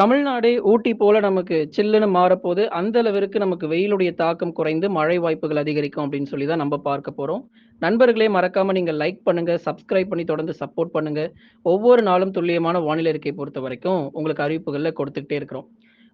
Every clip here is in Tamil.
தமிழ்நாடே ஊட்டி போல நமக்கு சில்லுன்னு மாறப்போது, அந்த அளவிற்கு நமக்கு வெயிலுடைய தாக்கம் குறைந்து மழை வாய்ப்புகள் அதிகரிக்கும் அப்படின்னு சொல்லி தான் நம்ம பார்க்க போறோம். நண்பர்களே மறக்காம நீங்க லைக் பண்ணுங்க, சப்ஸ்கிரைப் பண்ணி தொடர்ந்து சப்போர்ட் பண்ணுங்க. ஒவ்வொரு நாளும் துல்லியமான வானிலை பொறுத்த வரைக்கும் உங்களுக்கு அறிவிப்புகள்ல கொடுத்துக்கிட்டே இருக்கிறோம்.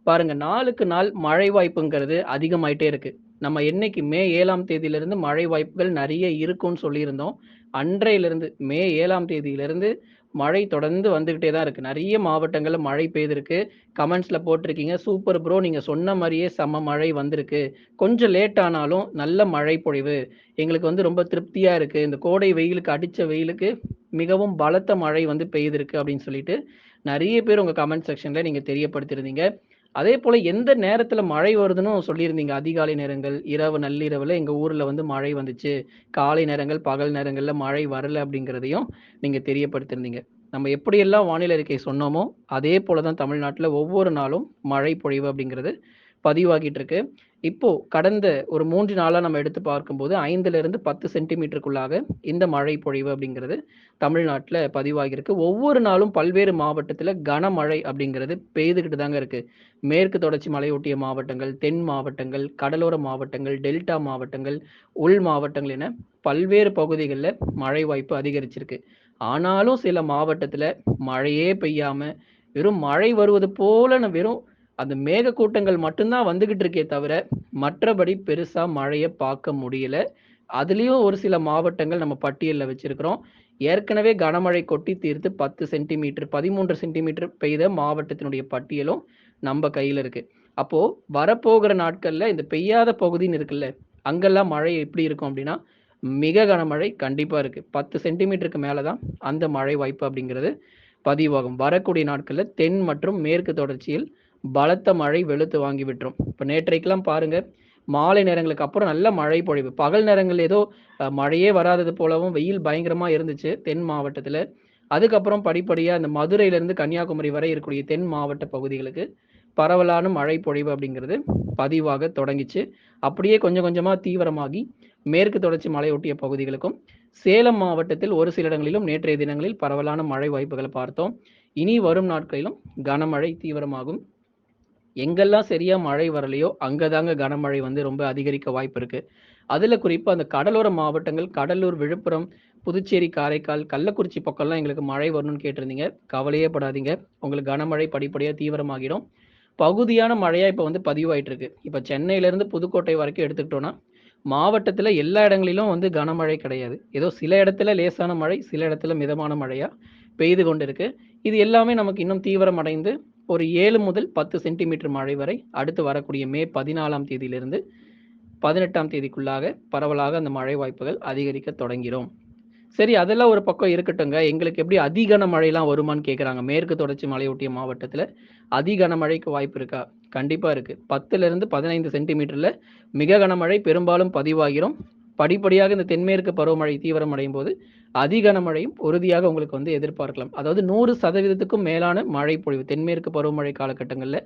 பாருங்க நாளுக்கு நாள் மழை வாய்ப்புங்கிறது அதிகமாயிட்டே இருக்கு. நம்ம என்னைக்கு மே ஏழாம் தேதியிலிருந்து மழை வாய்ப்புகள் நிறைய இருக்கும்னு சொல்லியிருந்தோம். அன்றையிலிருந்து மே ஏழாம் தேதியிலிருந்து மழை தொடர்ந்து வந்துகிட்டே தான் இருக்கு. நிறைய மாவட்டங்கள்ல மழை பெய்திருக்கு. கமெண்ட்ஸ்ல போட்டிருக்கீங்க. Super bro! நீங்க சொன்ன மாதிரியே செம மழை வந்திருக்கு. கொஞ்சம் லேட் ஆனாலும் நல்ல மழை பொழிவு. எங்களுக்கு வந்து ரொம்ப திருப்தியா இருக்கு. இந்த கோடை வெயிலுக்கு அடிச்ச வெயிலுக்கு மிகவும் பலத்த மழை வந்து பெய்திருக்கு அப்படின்னு சொல்லிட்டு, நிறைய பேர் உங்க கமெண்ட் செக்ஷன்ல நீங்க அதே போல எந்த நேரத்துல மழை வருதுன்னும் சொல்லியிருந்தீங்க. அதிகாலை நேரங்கள், இரவு நள்ளிரவுல எங்க ஊர்ல வந்து மழை வந்துச்சு. காலை நேரங்கள், பகல் நேரங்கள்ல மழை வரல அப்படிங்கிறதையும் நீங்க தெரியப்படுத்திருந்தீங்க நம்ம எப்படியெல்லாம் வானிலை அறிக்கை சொன்னோமோ, அதே போலதான் தமிழ்நாட்டுல ஒவ்வொரு நாளும் மழை பொழிவு அப்படிங்கிறது பதிவாகிட்டு இருக்கு. இப்போ கடந்த ஒரு மூன்று நாளா நம்ம எடுத்து பார்க்கும்போது 5லிருந்து 10 சென்டிமீட்டருக்குள்ளாக இந்த மழை பொழிவு அப்படிங்கிறது தமிழ்நாட்டில் பதிவாகியிருக்கு. ஒவ்வொரு நாளும் பல்வேறு மாவட்டத்தில் கனமழை அப்படிங்கிறது பெய்துகிட்டு தாங்க இருக்கு. மேற்கு தொடர்ச்சி மலையொட்டிய மாவட்டங்கள், தென் மாவட்டங்கள், கடலோர மாவட்டங்கள், டெல்டா மாவட்டங்கள், உள் மாவட்டங்கள் என பல்வேறு பகுதிகளில் மழை வாய்ப்பு அதிகரிச்சிருக்கு. ஆனாலும் சில மாவட்டத்தில் மழையே பெய்யாம, வெறும் மழை வருவது போல வெறும் அந்த மேகக்கூட்டங்கள் கூட்டங்கள் மட்டும்தான் வந்துகிட்டு இருக்கே தவிர, மற்றபடி பெருசா மழைய பார்க்க முடியல. அதுலேயும் ஒரு சில மாவட்டங்கள் நம்ம பட்டியலில் வச்சிருக்கிறோம். ஏற்கனவே கனமழை கொட்டி தீர்த்து 10 சென்டிமீட்டர், 13 சென்டிமீட்டர் பெய்த மாவட்டத்தினுடைய பட்டியலும் நம்ம கையில இருக்கு. அப்போ வரப்போகிற நாட்கள்ல இந்த பெய்யாத பகுதின்னு இருக்குல்ல, அங்கெல்லாம் மழை எப்படி இருக்கும் அப்படின்னா, மிக கனமழை கண்டிப்பா இருக்கு. 10 சென்டிமீட்டருக்கு மேலதான் அந்த மழை வாய்ப்பு அப்படிங்கிறது பதிவாகும். வரக்கூடிய நாட்கள்ல தென் மற்றும் மேற்கு தொடர்ச்சியில் பலத்த மழை வெளுத்து வாங்கி விட்டுரும். இப்போ நேற்றைக்கெல்லாம் பாருங்க, மாலை நேரங்களுக்கு அப்புறம் நல்ல மழை பொழிவு. பகல் நேரங்கள் ஏதோ மழையே வராதது போலவும் வெயில் பயங்கரமா இருந்துச்சு தென் மாவட்டத்தில் அதுக்கப்புறம் படிப்படியாக அந்த மதுரையிலேருந்து கன்னியாகுமரி வரை இருக்கக்கூடிய தென் மாவட்ட பகுதிகளுக்கு பரவலான மழை பொழிவு அப்படிங்கிறது பதிவாக தொடங்கிச்சு. அப்படியே கொஞ்சம் கொஞ்சமாக தீவிரமாகி மேற்கு தொடர்ச்சி மலையொட்டிய பகுதிகளுக்கும், சேலம் மாவட்டத்தில் ஒரு சில இடங்களிலும் நேற்றைய தினங்களில் பரவலான மழை வாய்ப்புகளை பார்த்தோம். இனி வரும் நாட்களிலும் கனமழை தீவிரமாகும். எங்கெல்லாம் சரியா மழை வரலையோ, அங்கதாங்க கனமழை வந்து ரொம்ப அதிகரிக்க வாய்ப்பு இருக்கு. அதுல குறிப்பா அந்த கடலோர மாவட்டங்கள் கடலூர், விழுப்புரம், புதுச்சேரி, காரைக்கால், கள்ளக்குறிச்சி பக்கம்லாம் எங்களுக்கு மழை வரணும்னு கேட்டிருந்தீங்க. கவலையே படாதீங்க. உங்களுக்கு கனமழை படிப்படியா தீவிரமாகிடும். பகுதியான மழையா இப்போ வந்து பதிவாயிட்டு இருக்கு. இப்போ சென்னையிலேருந்து புதுக்கோட்டை வரைக்கும் எடுத்துக்கிட்டோம்னா, மாவட்டத்தில் எல்லா இடங்களிலும் வந்து கனமழை கிடையாது. ஏதோ சில இடத்துல லேசான மழை, சில இடத்துல மிதமான மழையா பெய்து கொண்டு இருக்கு இது எல்லாமே நமக்கு இன்னும் தீவிரமடைந்து ஒரு ஏழு முதல் 10 சென்டிமீட்டர் மழை வரை அடுத்து வரக்கூடிய மே 14ஆம் தேதியிலிருந்து 18ஆம் தேதிக்குள்ளாக பரவலாக அந்த மழை வாய்ப்புகள் அதிகரிக்க தொடங்கிடும் சரி அதெல்லாம் ஒரு பக்கம் இருக்கட்டுங்க. எங்களுக்கு எப்படி அதிகன மழையெல்லாம் வருமான்னு கேட்குறாங்க. மேற்கு தொடர்ச்சி மலையொட்டிய மாவட்டத்தில் அதிகன மழைக்கு வாய்ப்பு இருக்கா? கண்டிப்பாக இருக்குது பத்துலேருந்து பதினைந்து சென்டிமீட்டரில் மிக கனமழை பெரும்பாலும் பதிவாகிரும். படிப்படியாக இந்த தென்மேற்கு பருவமழை தீவிரம் அடையும் போது அதிகன கனமழையும் உறுதியாக உங்களுக்கு வந்து எதிர்பார்க்கலாம். அதாவது நூறு சதவீதத்துக்கும் மேலான மழை பொழிவு. தென்மேற்கு பருவமழை காலகட்டங்களில்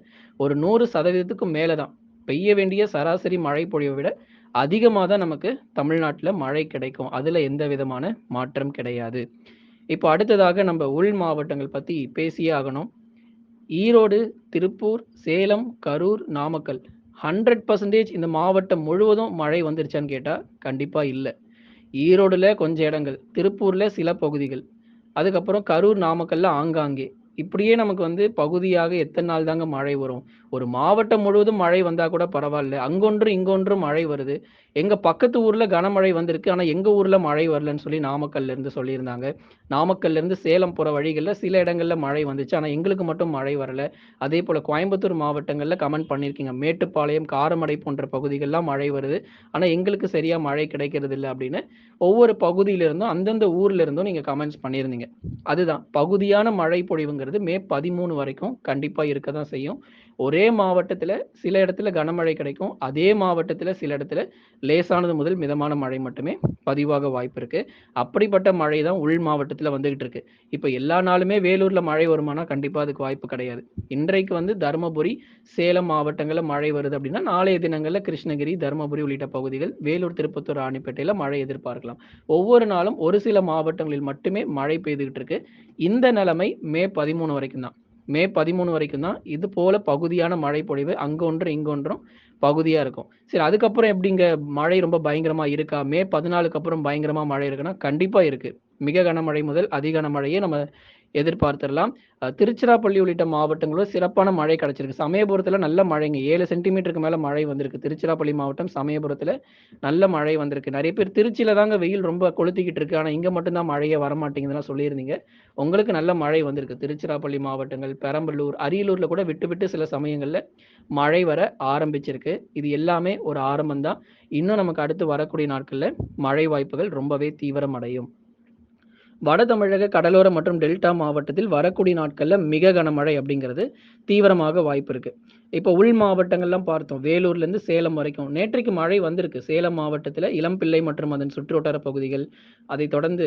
ஒரு நூறு சதவீதத்துக்கும் மேலே தான். பெய்ய வேண்டிய சராசரி மழை பொழிவை விட அதிகமாக தான் நமக்கு தமிழ்நாட்டில் மழை கிடைக்கும். அதில் எந்த விதமான மாற்றம் கிடையாது. இப்போ அடுத்ததாக நம்ம உள் மாவட்டங்கள் பற்றி பேசியே ஆகணும். ஈரோடு, திருப்பூர், சேலம், கரூர், நாமக்கல் 100% இந்த மாவட்டம் முழுவதும் மழை வந்துருச்சான்னு கேட்டால் கண்டிப்பாக இல்லை ஈரோடுல கொஞ்சம் இடங்கள், திருப்பூரில் சில பகுதிகள், அதுக்கப்புறம் கரூர், நாமக்கல்ல ஆங்காங்கே. இப்படியே நமக்கு வந்து பகுதியாக எத்தனை நாள் தாங்க மழை வரும்? ஒரு மாவட்டம் முழுவதும் மழை வந்தா கூட பரவாயில்ல அங்கொன்றும், இங்கொன்றும் மழை வருது. எங்க பக்கத்து ஊர்ல கனமழை வந்திருக்கு. ஆனா எங்க ஊர்ல மழை வரலன்னு சொல்லி நாமக்கல்ல இருந்து சொல்லியிருந்தாங்க. நாமக்கல்ல இருந்து சேலம் போற வழிகளில் சில இடங்கள்ல மழை வந்துச்சு. ஆனா எங்களுக்கு மட்டும் மழை வரல. அதே போல கோயம்புத்தூர் மாவட்டங்கள்ல கமெண்ட் பண்ணியிருக்கீங்க. மேட்டுப்பாளையம், காரமடை போன்ற பகுதிகள்லாம் மழை வருது. ஆனா எங்களுக்கு சரியா மழை கிடைக்கிறதில்ல அப்படின்னு ஒவ்வொரு பகுதியிலிருந்தும், அந்தந்த ஊர்ல இருந்தும் நீங்க கமெண்ட்ஸ் பண்ணியிருந்தீங்க. அதுதான் பகுதியான மழை பொழிவுங்கிறது மே 13 வரைக்கும் கண்டிப்பா இருக்க தான் செய்யும். ஒரே மாவட்டத்தில் சில இடத்துல கனமழை கிடைக்கும். அதே மாவட்டத்தில் சில இடத்துல லேசானது முதல் மிதமான மழை மட்டுமே பதிவாக வாய்ப்பு இருக்கு. அப்படிப்பட்ட மழை தான் உள் மாவட்டத்தில் வந்துகிட்டு இருக்கு. இப்போ எல்லா நாளுமே வேலூரில் மழை வருமானா, கண்டிப்பாக அதுக்கு வாய்ப்பு கிடையாது. இன்றைக்கு வந்து தருமபுரி சேலம் மாவட்டங்களில் மழை வருது அப்படின்னா, நாளைய தினங்களில் கிருஷ்ணகிரி, தர்மபுரி உள்ளிட்ட பகுதிகள், வேலூர், திருப்பத்தூர், ராணிப்பேட்டையில மழை எதிர்பார்க்கலாம். ஒவ்வொரு நாளும் ஒரு சில மாவட்டங்களில் மட்டுமே மழை பெய்துகிட்டு இருக்கு. இந்த நிலைமை மே 13 வரைக்கும் தான். மே 13 வரைக்கும் தான் இது போல பகுதியான மழை பொழிவு அங்க இங்கொன்றும் இங்க ஒன்றும் பகுதியா இருக்கும். சரி அதுக்கப்புறம் எப்படிங்க மழை ரொம்ப பயங்கரமா இருக்கா? மே 14க்கு அப்புறம் பயங்கரமா மழை இருக்குன்னா, கண்டிப்பா இருக்கு. மிக கனமழை முதல் அதி கனமழையே நம்ம எதிர்பார்த்திடலாம். திருச்சிராப்பள்ளி உள்ளிட்ட மாவட்டங்களில் சிறப்பான மழை கிடைச்சிருக்கு. சமயபுரத்தில் நல்ல மழைங்க. ஏழு சென்டிமீட்டருக்கு மேலே மழை வந்திருக்கு. திருச்சிராப்பள்ளி மாவட்டம் சமயபுரத்தில் நல்ல மழை வந்திருக்கு. நிறைய பேர் திருச்சியில் தாங்க வெயில் ரொம்ப கொளுத்திக்கிட்டு இருக்கு. ஆனால் இங்கே மட்டும்தான் மழையே வரமாட்டேங்குதுலாம் சொல்லியிருந்தீங்க. உங்களுக்கு நல்ல மழை வந்திருக்கு. திருச்சிராப்பள்ளி மாவட்டங்கள், பெரம்பலூர், அரியலூரில் கூட விட்டு விட்டு சில சமயங்களில் மழை வர ஆரம்பிச்சிருக்கு. இது எல்லாமே ஒரு ஆரம்பம் தான். இன்னும் நமக்கு அடுத்து வரக்கூடிய நாட்களில் மழை வாய்ப்புகள் ரொம்பவே தீவிரமடையும். வட தமிழக கடலோர மற்றும் டெல்டா மாவட்டத்தில் வரக்கூடிய நாட்களில் மிக கனமழை அப்படிங்கிறது தீவிரமாக வாய்ப்பு இருக்கு. இப்போ உள் மாவட்டங்கள்லாம் பார்த்தோம். வேலூர்லேருந்து சேலம் வரைக்கும். நேற்றைக்கு மழை வந்திருக்கு. சேலம் மாவட்டத்தில் இளம்பிள்ளை மற்றும் அதன் சுற்றுவட்டார பகுதிகள், அதைத் தொடர்ந்து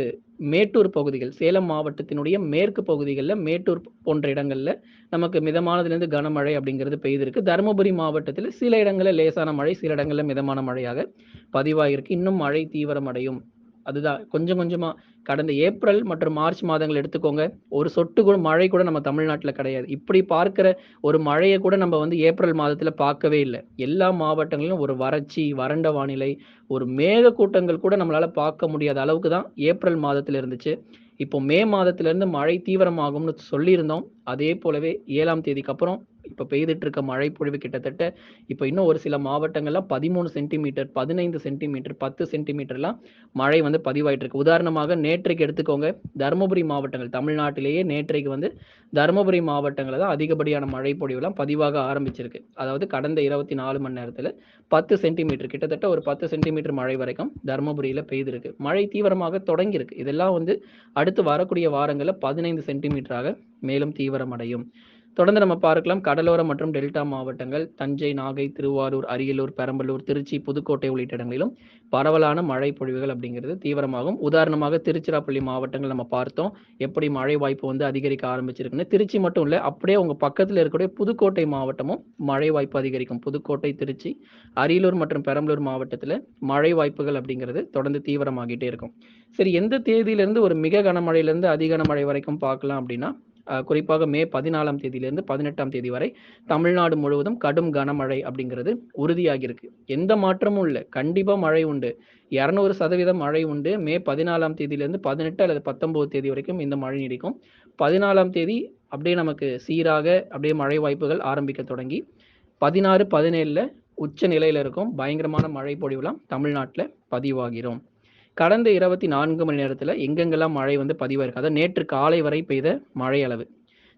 மேட்டூர் பகுதிகள், சேலம் மாவட்டத்தினுடைய மேற்கு பகுதிகளில் மேட்டூர் போன்ற இடங்களில் நமக்கு மிதமானதுலேருந்து கனமழை அப்படிங்கிறது பெய்திருக்கு. தருமபுரி மாவட்டத்தில் சில இடங்களில் லேசான மழை, சில இடங்களில் மிதமான மழையாக பதிவாகிருக்கு இன்னும் மழை தீவிரமடையும். அதுதான் கொஞ்சம் கொஞ்சமா கடந்த ஏப்ரல் மற்றும் மார்ச் மாதங்கள் எடுத்துக்கோங்க. ஒரு சொட்டு கூட மழை கூட நம்ம தமிழ்நாட்டில் கிடையாது. இப்படி பார்க்கிற ஒரு மழையை கூட நம்ம வந்து ஏப்ரல் மாதத்தில் பார்க்கவே இல்லை எல்லா மாவட்டங்களிலும் ஒரு வறட்சி, வறண்ட வானிலை, ஒரு மேகக்கூட்டங்கள் கூட நம்மளால பார்க்க முடியாத அளவுக்கு தான் ஏப்ரல் மாதத்தில் இருந்துச்சு. இப்போ மே மாதத்திலிருந்து மழை தீவிரமாகும்னு சொல்லியிருந்தோம். அதே போலவே ஏழாம் தேதிக்கு அப்புறம் இப்போ பெய்துட்டு இருக்க மழை பொழிவு கிட்டத்தட்ட இப்போ இன்னும் ஒரு சில மாவட்டங்கள்லாம் பதிமூணு சென்டிமீட்டர், 15 சென்டிமீட்டர், 10 சென்டிமீட்டர்லாம் மழை வந்து பதிவாயிட்டு இருக்கு. உதாரணமாக நேற்றைக்கு எடுத்துக்கோங்க. தருமபுரி மாவட்டங்கள் தமிழ்நாட்டிலேயே நேற்றைக்கு வந்து தருமபுரி மாவட்டங்களில் தான் அதிகப்படியான மழை பொழிவுலாம் பதிவாக ஆரம்பிச்சிருக்கு. அதாவது கடந்த 24 மணி நேரத்தில் பத்து சென்டிமீட்டர் கிட்டத்தட்ட ஒரு 10 சென்டிமீட்டர் மழை வரைக்கும் தருமபுரியில் பெய்திருக்கு. மழை தீவிரமாக தொடங்கியிருக்கு. இதெல்லாம் வந்து அடுத்து வரக்கூடிய வாரங்களில் பதினைந்து சென்டிமீட்டராக மேலும் தீவிரமடையும். தொடர்ந்து நம்ம பார்க்கலாம். கடலோர மற்றும் டெல்டா மாவட்டங்கள் தஞ்சை, நாகை, திருவாரூர், அரியலூர், பெரம்பலூர், திருச்சி, புதுக்கோட்டை உள்ளிட்ட இடங்களிலும் பரவலான மழை பொழிவுகள் அப்படிங்கிறது தீவிரமாகும். உதாரணமாக திருச்சிராப்பள்ளி மாவட்டங்கள் நம்ம பார்த்தோம். எப்படி மழை வாய்ப்பு வந்து அதிகரிக்க ஆரம்பிச்சிருக்குன்னு. திருச்சி மட்டும் இல்லை அப்படியே உங்க பக்கத்தில் இருக்கக்கூடிய புதுக்கோட்டை மாவட்டமும் மழை வாய்ப்பு அதிகரிக்கும். புதுக்கோட்டை, திருச்சி, அரியலூர் மற்றும் பெரம்பலூர் மாவட்டத்தில் மழை வாய்ப்புகள் அப்படிங்கிறது தொடர்ந்து தீவிரமாகிட்டே இருக்கும். சரி எந்த தேதியிலிருந்து ஒரு மிக கனமழையிலிருந்து அதிக கனமழை வரைக்கும் பார்க்கலாம் அப்படின்னா, குறிப்பாக மே 14ஆம் தேதியிலிருந்து 18ஆம் தேதி வரை தமிழ்நாடு முழுவதும் கடும் கனமழை அப்படிங்கிறது உறுதியாகியிருக்கு. எந்த மாற்றமும் இல்லை கண்டிப்பாக மழை உண்டு. 200% மழை உண்டு. மே 14ஆம் தேதியிலிருந்து 18 அல்லது 19 தேதி வரைக்கும் இந்த மழை நீடிக்கும். 14ஆம் தேதி அப்படியே நமக்கு சீராக அப்படியே மழை வாய்ப்புகள் ஆரம்பிக்க தொடங்கி 16, 17ல உச்ச நிலையில் இருக்கும். பயங்கரமான மழை பொழிவுலாம் தமிழ்நாட்டில் பதிவாகிறோம் கடந்த 24 மணி நேரத்தில் எங்கெங்கெல்லாம் மழை வந்து பதிவாயிருக்கு. அதாவது நேற்று காலை வரை பெய்த மழை அளவு.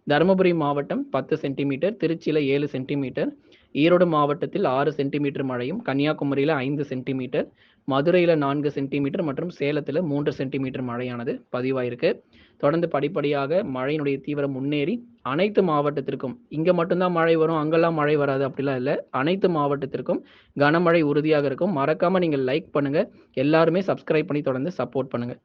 தருமபுரி மாவட்டம் 10 சென்டிமீட்டர், திருச்சியில் ஏழு சென்டிமீட்டர், ஈரோடு மாவட்டத்தில் ஆறு சென்டிமீட்டர் மழையும், கன்னியாகுமரியில் ஐந்து சென்டிமீட்டர், மதுரையில் நான்கு சென்டிமீட்டர் மற்றும் சேலத்தில் மூன்று சென்டிமீட்டர் மழையானது பதிவாயிருக்கு. தொடர்ந்து படிப்படியாக மழையினுடைய தீவிரம் முன்னேறி அனைத்து மாவட்டத்திற்கும் இங்கே மட்டும்தான் மழை வரும், அங்கெல்லாம் மழை வராது அப்படிலாம் இல்லை அனைத்து மாவட்டத்திற்கும் கனமழை உறுதியாக இருக்கும். மறக்காமல் நீங்கள் லைக் பண்ணுங்கள் எல்லாருமே சப்ஸ்கிரைப் பண்ணி தொடர்ந்து சப்போர்ட் பண்ணுங்கள்